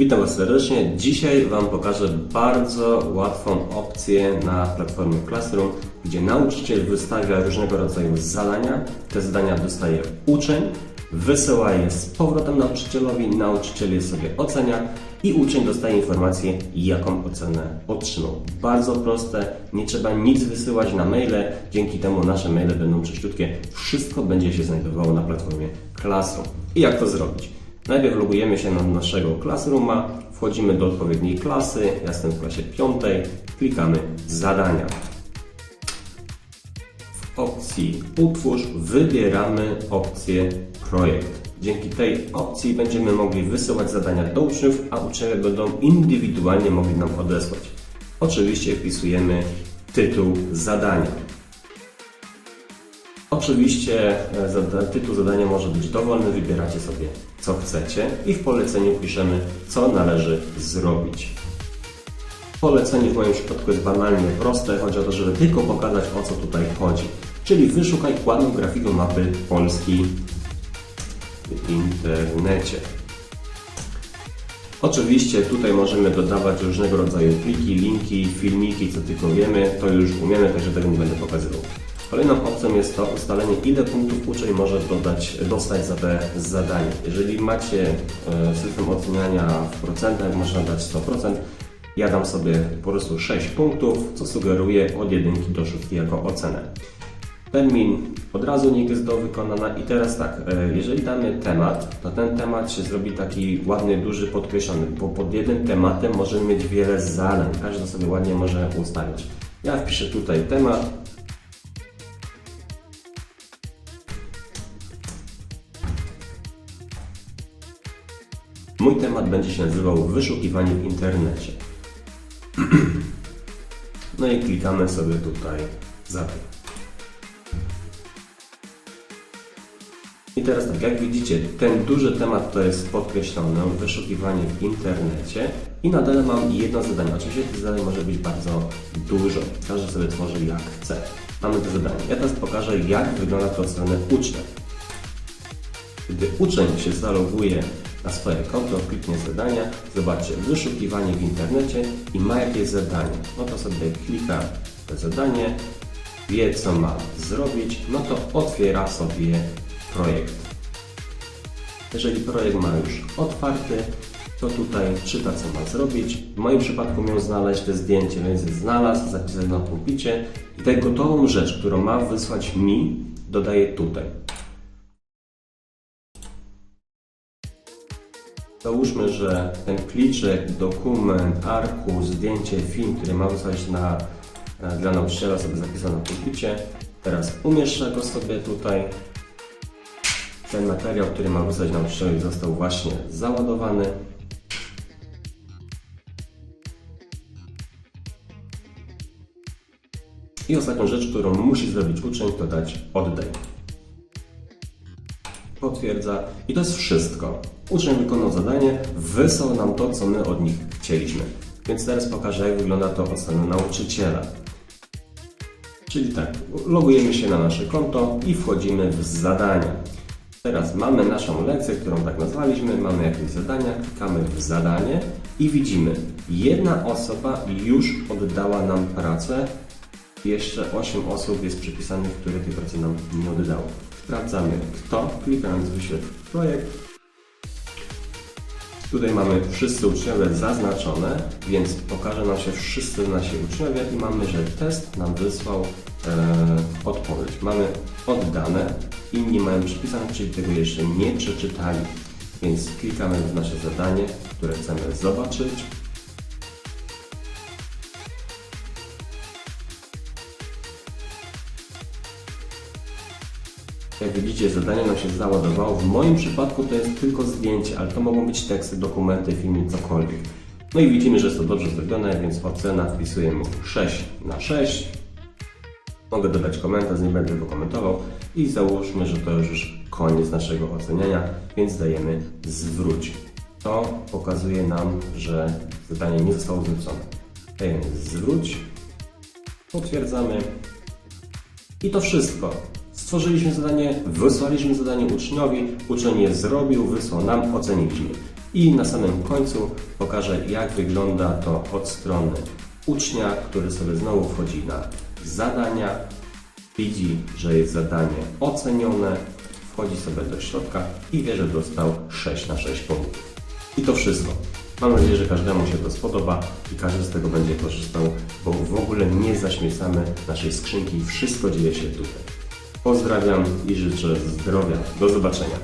Witam Was serdecznie. Dzisiaj Wam pokażę bardzo łatwą opcję na platformie Classroom, gdzie nauczyciel wystawia różnego rodzaju zadania. Te zadania dostaje uczeń, wysyła je z powrotem nauczycielowi, nauczyciel je sobie ocenia i uczeń dostaje informację, jaką ocenę otrzymał. Bardzo proste, nie trzeba nic wysyłać na maile, dzięki temu nasze maile będą czyściutkie. Wszystko będzie się znajdowało na platformie Classroom. I jak to zrobić? Najpierw logujemy się na naszego Classrooma, wchodzimy do odpowiedniej klasy, ja jestem w klasie piątej, klikamy zadania. W opcji utwórz wybieramy opcję projekt. Dzięki tej opcji będziemy mogli wysyłać zadania do uczniów, a uczniowie będą indywidualnie mogli nam odesłać. Oczywiście wpisujemy tytuł zadania. Oczywiście e, tytuł zadania może być dowolny, wybieracie sobie co chcecie i w poleceniu piszemy, co należy zrobić. Polecenie w moim przypadku jest banalnie proste, chodzi o to, żeby tylko pokazać o co tutaj chodzi. Czyli wyszukaj ładną grafikę mapy Polski w internecie. Oczywiście tutaj możemy dodawać różnego rodzaju pliki, linki, filmiki, co tylko wiemy, to już umiemy, także tego nie będę pokazywał. Kolejną opcją jest to ustalenie, ile punktów uczeń może dodać, dostać za te zadanie. Jeżeli macie e, system oceniania w procentach, można dać 100%. Ja dam sobie po prostu 6 punktów, co sugeruje od 1 do 6 jako ocenę. Termin od razu niech jest do wykonana i teraz tak, e, jeżeli damy temat, to ten temat się zrobi taki ładny, duży, podkreślony, bo pod jednym tematem możemy mieć wiele zadań, każdy sobie ładnie może ustalić. Ja wpiszę tutaj temat, Mój temat będzie się nazywał wyszukiwanie w internecie. No i klikamy sobie tutaj zadaj. I teraz tak, jak widzicie, ten duży temat to jest podkreślone, wyszukiwanie w internecie i nadal mam jedno zadanie. Oczywiście tych zadań może być bardzo dużo, każdy sobie tworzy jak chce. Mamy to zadanie. Ja teraz pokażę, jak wygląda to od strony ucznia. Gdy uczeń się zaloguje na swoje konto, kliknie zadania, zobaczcie wyszukiwanie w internecie i ma jakieś zadanie. No to sobie klika to zadanie, wie co ma zrobić, no to otwiera sobie projekt. Jeżeli projekt ma już otwarty, to tutaj czyta co ma zrobić. W moim przypadku miał znaleźć te zdjęcie, więc znalazł, zapisać na pulpicie i tę gotową rzecz, którą ma wysłać mi, dodaję tutaj. Załóżmy, że ten pliczek, dokument, arkusz, zdjęcie, film, który ma wysłać na, dla nauczyciela, sobie zapisał na pulpicie. Teraz umieszczę go sobie tutaj. Ten materiał, który ma wysłać nauczycielowi został właśnie załadowany. I ostatnią rzecz, którą musi zrobić uczeń, to dać oddaj potwierdza i to jest wszystko. Uczeń wykonał zadanie, wysłał nam to, co my od nich chcieliśmy. Więc teraz pokażę, jak wygląda to od strony nauczyciela. Czyli tak, logujemy się na nasze konto i wchodzimy w zadania. Teraz mamy naszą lekcję, którą tak nazwaliśmy, mamy jakieś zadania, klikamy w zadanie i widzimy, jedna osoba już oddała nam pracę, jeszcze 8 osób jest przypisanych, które tej pracy nam nie oddało. Sprawdzamy kto, klikając wyświetl projekt. Tutaj mamy wszyscy uczniowie zaznaczone, więc pokaże nam się wszyscy nasi uczniowie i mamy, że test nam wysłał e, odpowiedź. Mamy oddane, inni mają przypisane, czyli tego jeszcze nie przeczytali. Więc klikamy w nasze zadanie, które chcemy zobaczyć. Jak widzicie, zadanie nam się załadowało. W moim przypadku to jest tylko zdjęcie, ale to mogą być teksty, dokumenty, filmy, cokolwiek. No i widzimy, że jest to dobrze zrobione, więc ocena wpisuję mu 6 na 6. Mogę dodać komentarz, nie będę go komentował. I załóżmy, że to już koniec naszego oceniania, więc dajemy zwróć. To pokazuje nam, że zadanie nie zostało zwrócone. Dajemy zwróć, potwierdzamy i to wszystko. Stworzyliśmy zadanie, wysłaliśmy zadanie uczniowi, uczeń je zrobił, wysłał nam, oceniliśmy. I na samym końcu pokażę, jak wygląda to od strony ucznia, który sobie znowu wchodzi na zadania, widzi, że jest zadanie ocenione, wchodzi sobie do środka i wie, że dostał 6 na 6 punktów. I to wszystko. Mam nadzieję, że każdemu się to spodoba i każdy z tego będzie korzystał, bo w ogóle nie zaśmiecamy naszej skrzynki. Wszystko dzieje się tutaj. Pozdrawiam i życzę zdrowia. Do zobaczenia.